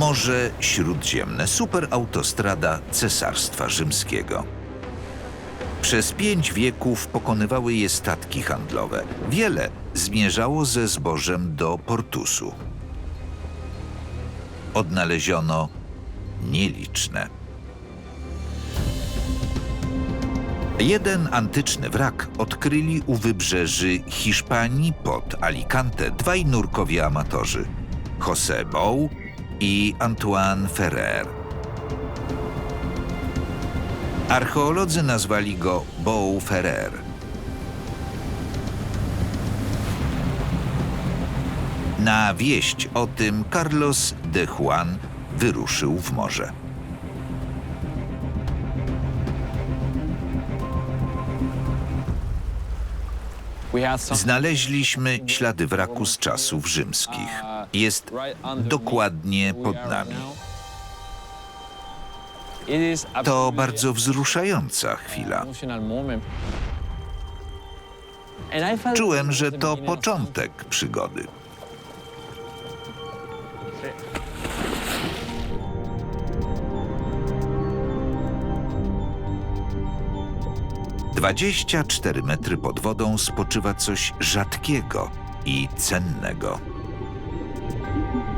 Morze Śródziemne, superautostrada Cesarstwa Rzymskiego. Przez pięć wieków pokonywały je statki handlowe. Wiele zmierzało ze zbożem do Portusu. Odnaleziono nieliczne. Jeden antyczny wrak odkryli u wybrzeży Hiszpanii pod Alicante dwaj nurkowie amatorzy José Bou i Antoine Ferrer. Archeolodzy nazwali go Bou Ferrer. Na wieść o tym Carlos de Juan wyruszył w morze. Znaleźliśmy ślady wraku z czasów rzymskich. Jest dokładnie pod nami. To bardzo wzruszająca chwila. Czułem, że to początek przygody. Dwadzieścia cztery metry pod wodą spoczywa coś rzadkiego i cennego.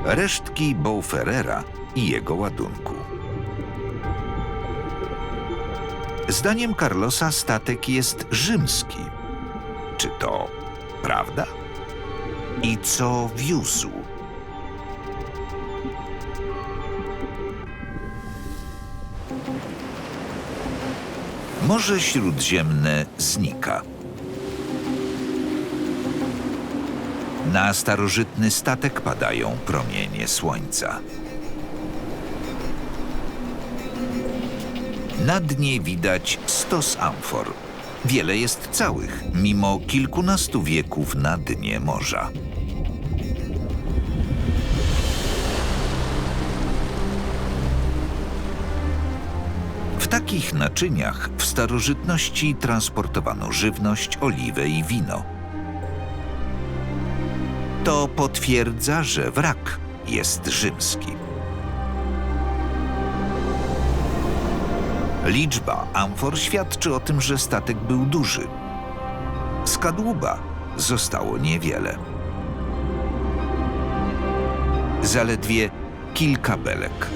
Resztki Beauferrera i jego ładunku. Zdaniem Carlosa statek jest rzymski. Czy to prawda? I co wiózł? Morze Śródziemne znika. Na starożytny statek padają promienie słońca. Na dnie widać stos amfor. Wiele jest całych, mimo kilkunastu wieków na dnie morza. W takich naczyniach w starożytności transportowano żywność, oliwę i wino. To potwierdza, że wrak jest rzymski. Liczba amfor świadczy o tym, że statek był duży. Z kadłuba zostało niewiele. Zaledwie kilka belek.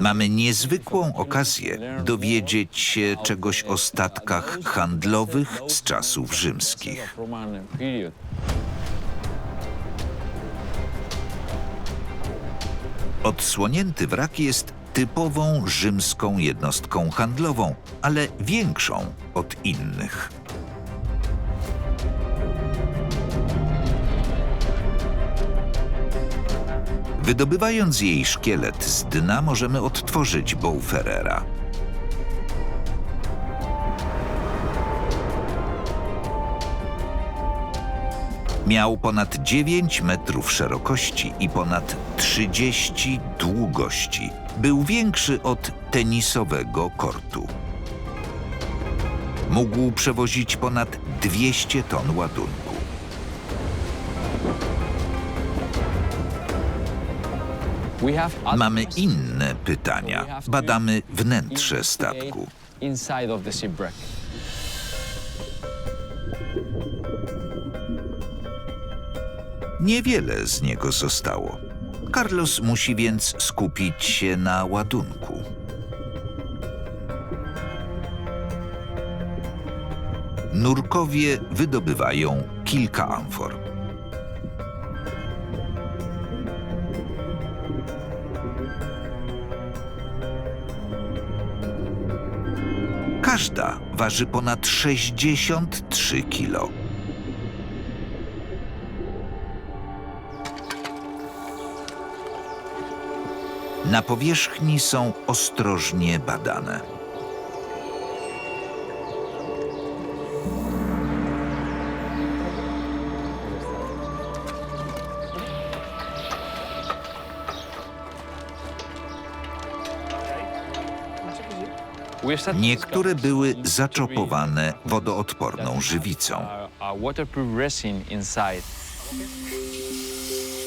Mamy niezwykłą okazję dowiedzieć się czegoś o statkach handlowych z czasów rzymskich. Odsłonięty wrak jest typową rzymską jednostką handlową, ale większą od innych. Wydobywając jej szkielet z dna, możemy odtworzyć Beauferrera. Miał ponad 9 metrów szerokości i ponad 30 długości. Był większy od tenisowego kortu. Mógł przewozić ponad 200 ton ładunku. Mamy inne pytania. Badamy wnętrze statku. Niewiele z niego zostało. Carlos musi więc skupić się na ładunku. Nurkowie wydobywają kilka amfor. Każda waży ponad 63 kilo. Na powierzchni są ostrożnie badane. Niektóre były zaczopowane wodoodporną żywicą.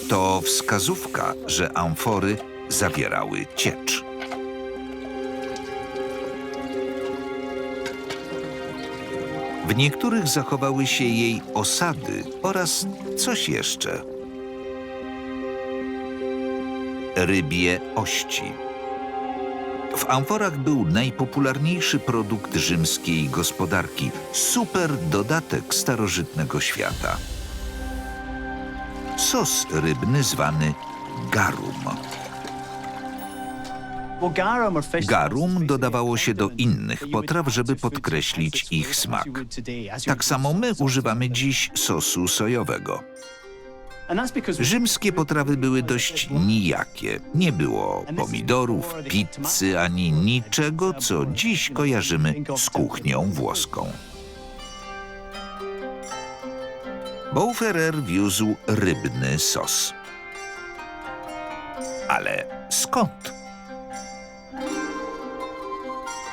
To wskazówka, że amfory zawierały ciecz. W niektórych zachowały się jej osady oraz coś jeszcze. Rybie ości. W amforach był najpopularniejszy produkt rzymskiej gospodarki super dodatek starożytnego świata. Sos rybny zwany garum. Garum dodawało się do innych potraw, żeby podkreślić ich smak. Tak samo my używamy dziś sosu sojowego. Rzymskie potrawy były dość nijakie. Nie było pomidorów, pizzy ani niczego, co dziś kojarzymy z kuchnią włoską. Beauferrer wiózł rybny sos. Ale skąd?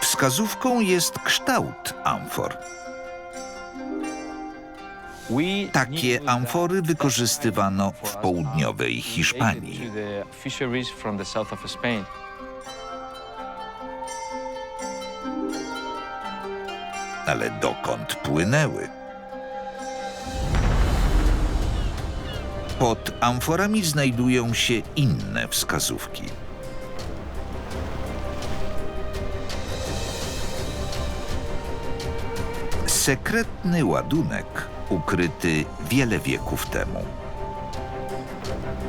Wskazówką jest kształt amfor. Takie amfory wykorzystywano w południowej Hiszpanii. Ale dokąd płynęły? Pod amforami znajdują się inne wskazówki. Sekretny ładunek ukryty wiele wieków temu.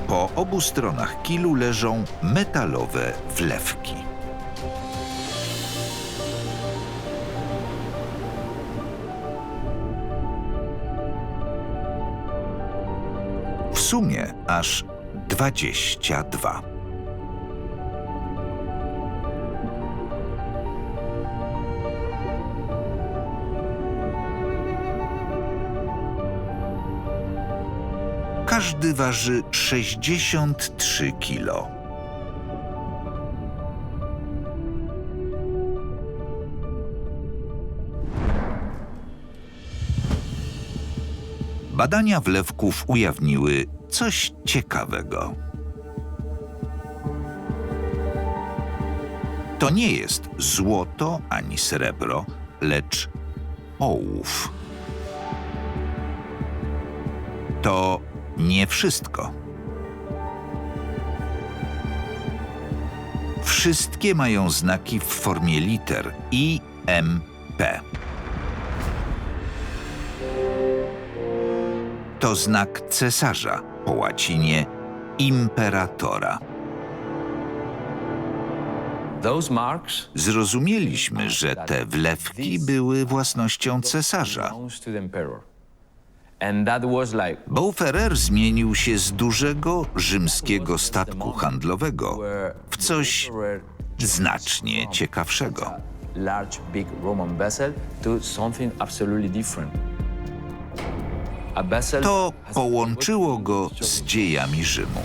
Po obu stronach kilu leżą metalowe wlewki. W sumie aż 22. Każdy waży 63 kilo. Badania wlewków ujawniły coś ciekawego. To nie jest złoto ani srebro, lecz ołów. To nie wszystko. Wszystkie mają znaki w formie liter I, M, P. To znak cesarza, po łacinie imperatora. Zrozumieliśmy, że te wlewki były własnością cesarza. Like Beauferrer zmienił się z dużego rzymskiego statku handlowego w coś znacznie ciekawszego. large big Roman vessel to something absolutely different. A vessel To has połączyło go z dziejami Rzymu.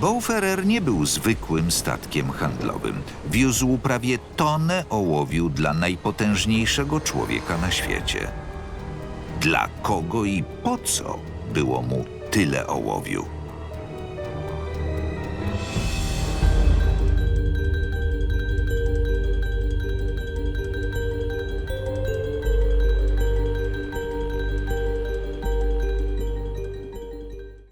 Beauferrer nie był zwykłym statkiem handlowym. Wiózł prawie tonę ołowiu dla najpotężniejszego człowieka na świecie. Dla kogo i po co było mu tyle ołowiu?